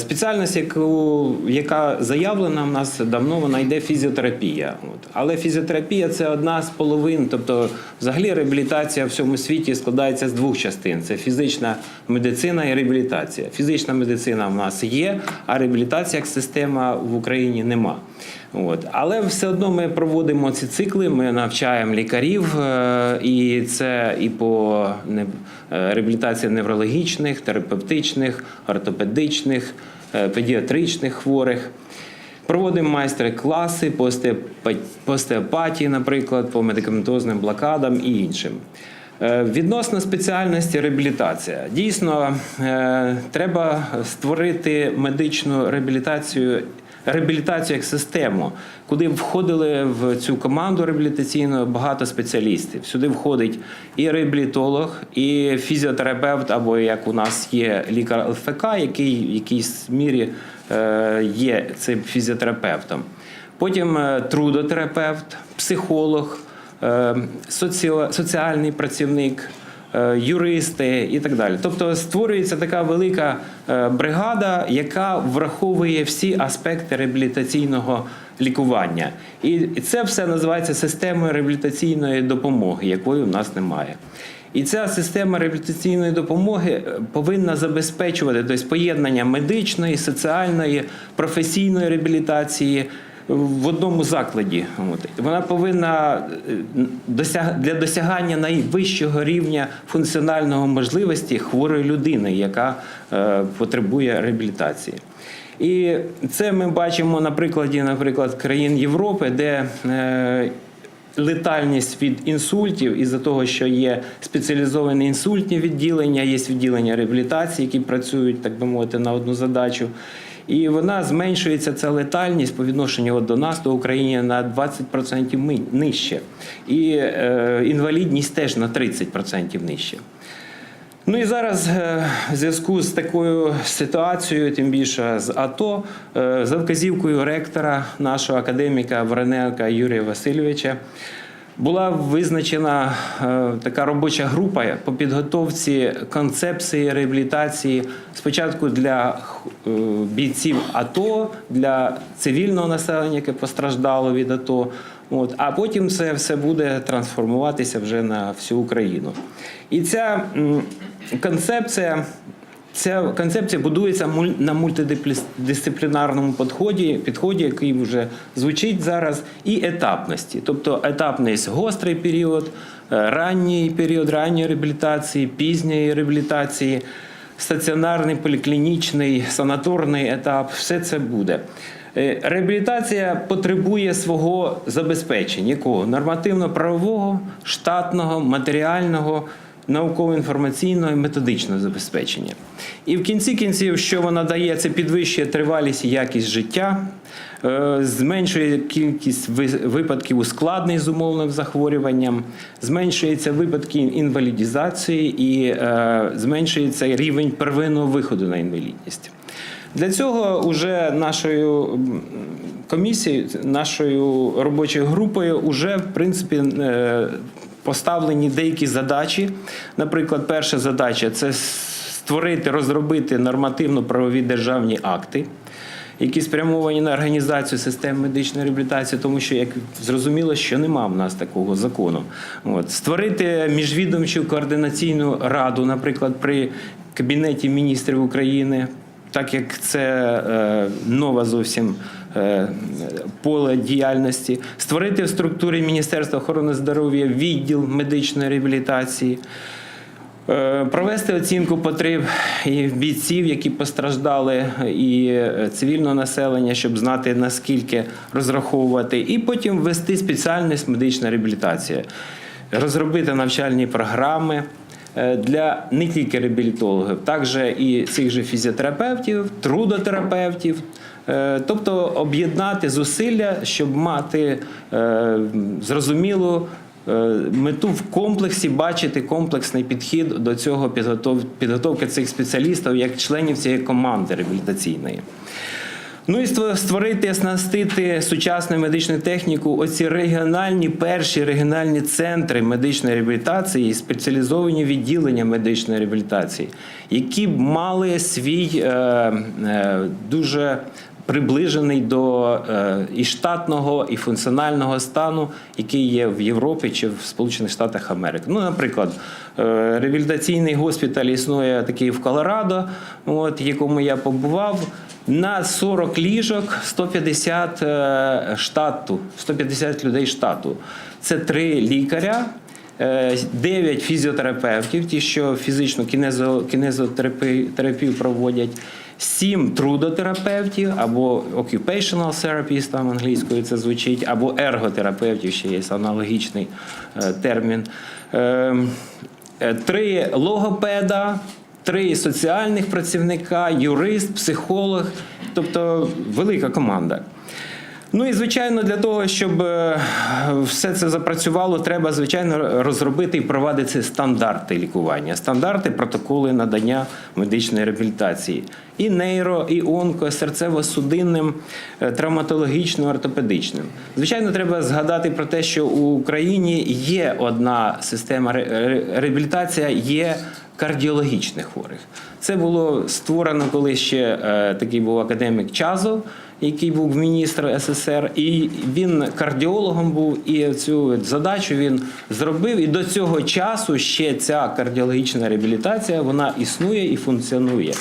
Спеціальність, яку, яка заявлена в нас давно, вона йде фізіотерапія. От. Але фізіотерапія це одна з половин. Тобто, взагалі, реабілітація в всьому світі складається з двох частин: це фізична медицина і реабілітація. Фізична медицина в нас є, а реабілітація як система в Україні нема. От. Але все одно ми проводимо ці цикли, ми навчаємо лікарів, е, і це і по е, реабілітації неврологічних, терапевтичних, ортопедичних, е, педіатричних хворих. Проводимо майстер-класи по остеопатії, наприклад, по медикаментозним блокадам і іншим. Відносно спеціальності реабілітація. Дійсно, треба створити медичну реабілітацію. Реабілітацію як систему, куди входили в цю команду реабілітаційну багато спеціалістів. Сюди входить і реабілітолог, і фізіотерапевт, або як у нас є лікар ЛФК, який в якійсь мірі е, є цим фізіотерапевтом. Потім е, трудотерапевт, психолог, е, соціальний працівник, юристи і так далі. Тобто створюється така велика е, бригада, яка враховує всі аспекти реабілітаційного лікування. І це все називається системою реабілітаційної допомоги, якої в нас немає. І ця система реабілітаційної допомоги е, повинна забезпечувати тобто, поєднання медичної, соціальної, професійної реабілітації в одному закладі. Вона повинна е, для досягання найвищого рівня функціонального можливості хворої людини, яка е, потребує реабілітації. І це ми бачимо на прикладі, наприклад, країн Європи, де е, летальність від інсультів із-за того, що є спеціалізовані інсультні відділення, є відділення реабілітації, які працюють, так би мовити, на одну задачу. І вона зменшується ця летальність по відношенню до нас, до України на 20% нижче. І е, інвалідність теж на 30% нижче. Ну і зараз е, в зв'язку з такою ситуацією, тим більше з АТО, е, за вказівкою ректора нашого академіка Вороненка Юрія Васильовича. Була визначена е, така робоча група по підготовці концепції реабілітації спочатку для е, бійців АТО, для цивільного населення, яке постраждало від АТО. От, а потім це все буде трансформуватися вже на всю Україну. І ця концепція. Ця концепція будується на мультидисциплінарному підході, підході, який вже звучить зараз, і етапності. Тобто етапність гострий період, е, ранній період ранньої реабілітації, пізньої реабілітації, стаціонарний, поліклінічний, санаторний етап все це буде. Е, Реабілітація потребує свого забезпечення, якого нормативно-правового, штатного, матеріального, науково-інформаційного і методичного забезпечення. І в кінці кінців, що вона дає, це підвищує тривалість і якість життя, е, зменшує кількість випадків ускладнень з умовним захворюванням, зменшується випадки інвалідізації і е, зменшується рівень первинного виходу на інвалідність. Для цього вже нашою комісією, нашою робочою групою, вже в принципі е, поставлені деякі задачі. Наприклад, перша задача це створити, розробити нормативно-правові державні акти. Які спрямовані на організацію систем медичної реабілітації, тому що як зрозуміло, що нема в нас такого закону. От створити міжвідомчу координаційну раду, наприклад, при кабінеті міністрів України, так як це е, нова зовсім е, поле діяльності, створити в структурі Міністерства охорони здоров'я відділ медичної реабілітації. Е, Провести оцінку потреб і бійців, які постраждали, і цивільного населення, щоб знати наскільки розраховувати, і потім ввести спеціальність медична реабілітація, розробити навчальні програми для не тільки реабілітологів, також і цих же фізіотерапевтів, трудотерапевтів. Е, Тобто об'єднати зусилля, щоб мати е, зрозумілу е, мету в комплексі бачити комплексний підхід до цього підготовки цих спеціалістів як членів цієї команди реабілітаційної. Ну і створити, оснастити сучасну медичну техніку, оці регіональні перші регіональні центри медичної реабілітації, спеціалізовані відділення медичної реабілітації, які б мали свій е, е, дуже приближений до е, і штатного, і функціонального стану, який є в Європі чи в Сполучених Штатах Америки. Ну, наприклад, е, реабілітаційний госпіталь існує такий в Колорадо, от, якому я побував. На 40 ліжок 150 е, штату, 150 людей штату. Це три лікаря, 9 фізіотерапевтів, ті, що фізичну кінезо, кінезотерапію проводять, 7 трудотерапевтів або occupational therapist, там англійською це звучить, або ерготерапевтів, ще є аналогічний е, термін. Е, е, Три логопеда, три соціальних працівника, юрист, психолог, тобто велика команда. Ну і звичайно, для того, щоб е, все це запрацювало, треба звичайно розробити і провадити стандарти лікування, стандарти, протоколи надання медичної реабілітації. І нейро, і онко, серцево-судинним, е, травматологічним, ортопедичним. Звичайно, треба згадати про те, що у Україні є одна система ре- ре- реабілітація, є кардіологічних хворих. Це було створено, коли ще е, такий був академік Чазов, який був міністр СССР, і він кардіологом був, і цю задачу він зробив. І до цього часу ще ця кардіологічна реабілітація вона існує і функціонує.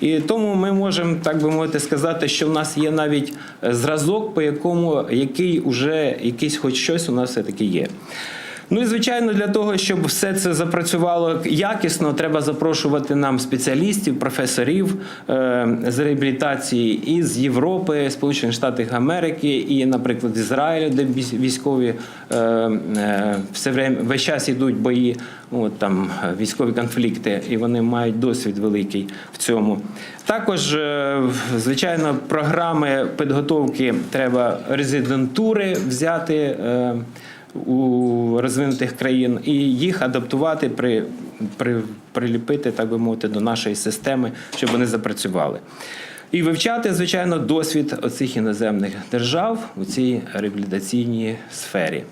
І тому ми можемо, так би мовити, сказати, що в нас є навіть е, зразок, по якому який уже якийсь хоч щось у нас все-таки є. Ну і звичайно, для того, щоб все це запрацювало якісно, треба запрошувати нам спеціалістів, професорів е, з реабілітації із Європи, Сполучених Штатів Америки і, наприклад, Ізраїлю, де військ- військові е, е, все время весь час йдуть бої, от там військові конфлікти, і вони мають досвід великий в цьому. Також, звичайно, програми підготовки треба резидентури взяти. У розвинутих країн і їх адаптувати, при, при, приліпити, так би мовити, до нашої системи, щоб вони запрацювали. І вивчати, звичайно, досвід оцих іноземних держав у цій реабілітаційній сфері.